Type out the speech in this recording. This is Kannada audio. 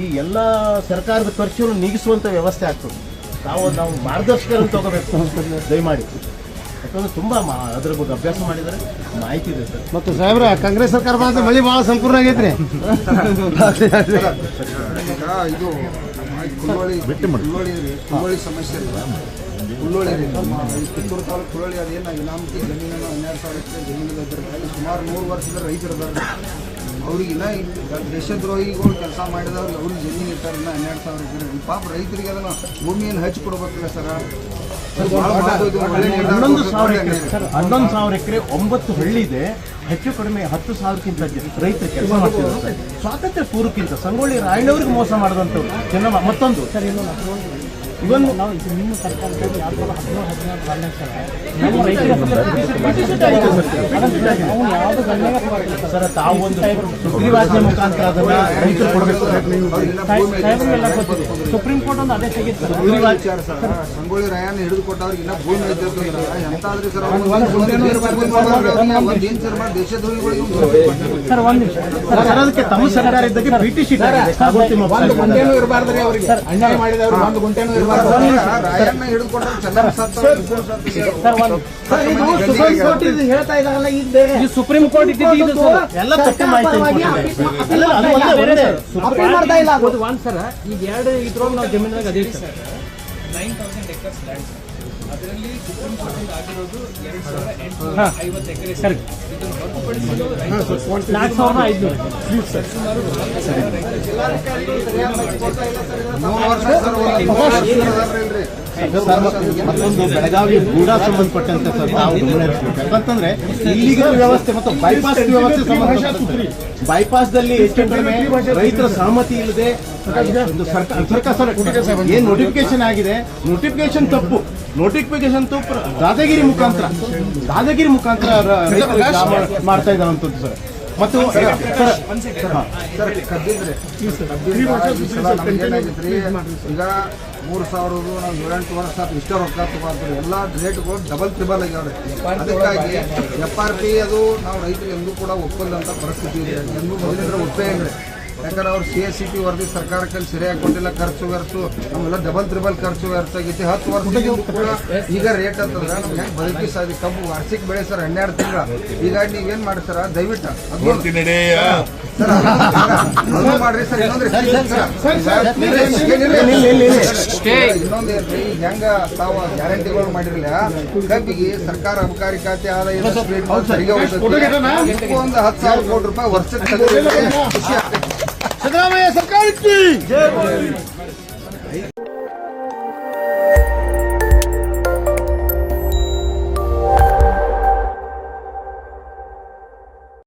ಈ ಎಲ್ಲ ಸರ್ಕಾರದ ಖರ್ಚನ್ನು ನೀಗಿಸುವಂಥ ವ್ಯವಸ್ಥೆ ಆಗ್ತದೆ. ನಾವು ನಾವು ಮಾರ್ಗದರ್ಶಕರನ್ನು ತಗೋಬೇಕು. ದಯಮಾಡಿ. ಯಾಕಂದ್ರೆ ತುಂಬ ಮಾ ಅದ್ರ ಬಗ್ಗೆ ಅಭ್ಯಾಸ ಮಾಡಿದರೆ ಮಾಹಿತಿ ಇದೆ ಸರ್. ಮತ್ತು ಸಾಹೇಬ್ರ ಕಾಂಗ್ರೆಸ್ ಸರ್ಕಾರ ಬಂದ್ರೆ ಮಳಿ ಭಾಳ ಸಂಪೂರ್ಣ ಆಗೈತ್ರಿ. ಇದು ಬಿಟ್ಟು ಸಮಸ್ಯೆ ಇಲ್ಲ. ಕಿತ್ತೂರು ತಾಲೂಕು ಕುಲ್ಲೋಳಿ ಅದೇನು ಇನಾಮತಿ ಜಮೀನನ್ನು ಹನ್ನೆರಡು ಸಾವಿರ ಸುಮಾರು ನೂರು ವರ್ಷದ ರೈತರು ಅದಾರ ಅವ್ರಿಗೆ ಇನ್ನ ಈ ದೇಶದ್ರೋಹಿಗಳು ಕೆಲಸ ಮಾಡಿದವ್ರಿಗೆ ಅವ್ರಿಗೆ ಜಮೀನು ಇರ್ತಾರೆ ಇನ್ನ ಹನ್ನೆರಡು ಸಾವಿರ ಎಕರೆ ಪಾಪ ರೈತರಿಗೆ ಅದನ್ನು ಭೂಮಿಯನ್ನು ಹಚ್ಚಿ ಕೊಡ್ಬೇಕಲ್ಲ ಸರ ಹನ್ನೊಂದು ಸಾವಿರ ಎಕರೆ ಒಂಬತ್ತು ಹಳ್ಳಿ ಇದೆ. ಹೆಚ್ಚು ಕಡಿಮೆ ಹತ್ತು ಸಾವಿರಕ್ಕಿಂತ ರೈತರು ಕೆಲಸ ಮಾಡ್ತಿದ್ದಾರೆ ಸ್ವಾತಂತ್ರ್ಯ ಪೂರ್ವಕ್ಕಿಂತ ಸಂಗೊಳ್ಳಿ ರಾಯಣ್ಣವ್ರಿಗೆ ಮೋಸ ಮಾಡಿದಂಥವ್ರು ಜನ ಮತ್ತೊಂದು ಸರ್ ನಾವು ನಿಮ್ಮ ಸರ್ಕಾರದಲ್ಲಿ ಯಾವ ಸರ್ ತಾವು ಒಂದು ಸುಗ್ರೀವಾಜ್ಞೆ ಮುಖಾಂತರ ಅದನ್ನ ರೈತರು ಕೊಡಬೇಕು ಸುಪ್ರೀಂ ಕೋರ್ಟ್ ಒಂದು ಆದೇಶ ಆಗಿತ್ತು ಸರ್ ಸರ್ ಸಂಗೊಳ್ಳಿ ರಾಯಣ್ಣ ಹಿಡಿದು ಕೊಟ್ಟವ್ರಿಗೆ ಇನ್ನ ಭೂಮಿ ಎಂತಾದ್ರಿ ಸರ್ ಏನ್ ಸರ್ ಮಾಡಿ ಸರ್ ಒಂದು ನಿಮಿಷ. ಸರ್ ಅದಕ್ಕೆ ತಮ್ಮ ಸರ್ಕಾರ ಇದ್ದಕ್ಕೆ ಬ್ರಿಟಿಷ್ ಒಂದು ಗುಂಟೆನೂ ಇರಬಾರ್ದ್ರಿ ಅವ್ರಿಗೆ. ಅನ್ಯಾಯ ಮಾಡಿದವರು ಒಂದು ಗುಂಟೆನೂ ಇರಬಾರ್ದು. ರಾಯಣ್ಣ. ಸರ್ ಹೇಳ್ತಾ ಇದಾರಲ್ಲ ಈಗ ಬೇರೆ. ಇದು ಸುಪ್ರೀಂ ಕೋರ್ಟ್ ಇದ್ದಿದ್ದು ಇದು ಎಲ್ಲ ತಪ್ಪು ಮಾಹಿತಿ. ಅಪೀಲ್ ಮಾಡ್ತಾ ಇಲ್ಲ ಅದು. ಒಂದ್ ಸರ ಈಗ ಎರಡು ಇದ್ರೊಳಗೆ ನಾವು ಜಮೀನಾಗ ಅದೇ sir nine thousand acres land ಅದರಲ್ಲಿ ಆಗಿರೋದು ಎರಡು ಸಾವಿರ ಎಂಟುನೂರ ಐವತ್ತು ಎಕರೆ ಸರ್. ಇದನ್ನು ಹೊರತುಪಡಿಸಲು ರೈತರು ನಾಲ್ಕು ಮತ್ತೊಂದು ಬೆಳಗಾವಿ ಗೂಢ ಸಂಬಂಧಪಟ್ಟಂತೆ ಸರ್ ನಾವು ಗಮನ ಹರಿಸ್ಬೇಕು. ಯಾಕಂತಂದ್ರೆ ಇಲ್ಲಿಗಿನ ವ್ಯವಸ್ಥೆ ಮತ್ತು ಬೈಪಾಸ್ ವ್ಯವಸ್ಥೆ ಸಂಬಂಧಪಟ್ಟಂತೆ. ಬೈಪಾಸ್ ದಲ್ಲಿ ಹೆಚ್ಚು ಕಡಿಮೆ ರೈತರ ಸಹಮತಿ ಇಲ್ಲದೆ ಒಂದು ಸರ್ಕಾರ ಸರ್ಕಾರ ಸರ್ ಏನ್ ನೋಟಿಫಿಕೇಶನ್ ಆಗಿದೆ? ನೋಟಿಫಿಕೇಶನ್ ತಪ್ಪು. ನೋಟಿಫಿಕೇಶನ್ ತಪ್ಪು. ದಾದಾಗಿರಿ ಮುಖಾಂತರ. ದಾದಾಗಿರಿ ಮುಖಾಂತರ ಮಾಡ್ತಾ ಇದ್ದಾರಂತದ್ದು ಸರ್. ಮತ್ತು ಈಗ ಮೂರು ಸಾವಿರ ನಾವು ಏಳೆಂಟು ವರ್ಷ ಇಷ್ಟ ರೊಕ್ಕ ತಗೋತಾರೆ ಎಲ್ಲ ರೇಟ್ಗಳು ಡಬಲ್ ತ್ರಿಬಲ್ ಆಗ್ಯಾವ್ರಿ. ಅದಕ್ಕಾಗಿ ಎಫ್ ಆರ್ ಪಿ ಅದು ನಾವು ರೈತರು ಎಂದೂ ಕೂಡ ಒಪ್ಪಂದಂತ ಪರಿಸ್ಥಿತಿ ಇದೆ. ಎಂದೂ ಮೊದಲಿಂದ ಒಪ್ಪೇ ಇಲ್ರಿ ಯಾಕಂದ್ರೆ ಅವ್ರು ಸಿ ಎಸ್ ಸಿ ಪಿ ವರದಿ ಸರ್ಕಾರಕ್ಕೆ ಸರಿಯಾಗಿ ಕೊಟ್ಟಿಲ್ಲ ಖರ್ಚು ವೆರ್ಸು ಆಮೇಲೆ ಡಬಲ್ ತ್ರಿಬಲ್ ಖರ್ಚು ವ್ಯರ್ಥ ಆಗೈತಿ ಹತ್ತು ವರ್ಷದಿಂದ ಕೂಡ ಈಗ ರೇಟ್ ಅಂತಂದ್ರೆ ನಮ್ಗೆ ಹೆಂಗೆ ಬದುಕಿ ಸಾಧಿ ಕಬ್ಬು ವಾರ್ಷಿಕ ಬೆಳೆ ಸರ್ ಹನ್ನೆರಡು ತಿಂಗಳ. ಈಗ ನೀವೇನ್ ಮಾಡಿ ಸರ್ ದಯವಿಟ್ಟು ಅದು ಮಾಡ್ರಿ ಸರ್ ಇನ್ನೊಂದ್ರಿ ಇನ್ನೊಂದು ಏನ್ರಿ ಹೆಂಗ ತಾವು ಗ್ಯಾರಂಟಿಗಳು ಮಾಡಿರಲಿಲ್ಲ. ಕಬ್ಬಿಗೆ ಸರ್ಕಾರ ಅಬಕಾರಿ ಖಾತೆ ಆದಾಯ. ಒಂದು ಹತ್ತು ಸಾವಿರ ಕೋಟಿ ರೂಪಾಯಿ ವರ್ಷಕ್ಕೆ સિદ્ધારામૈયા સરકાર કી જય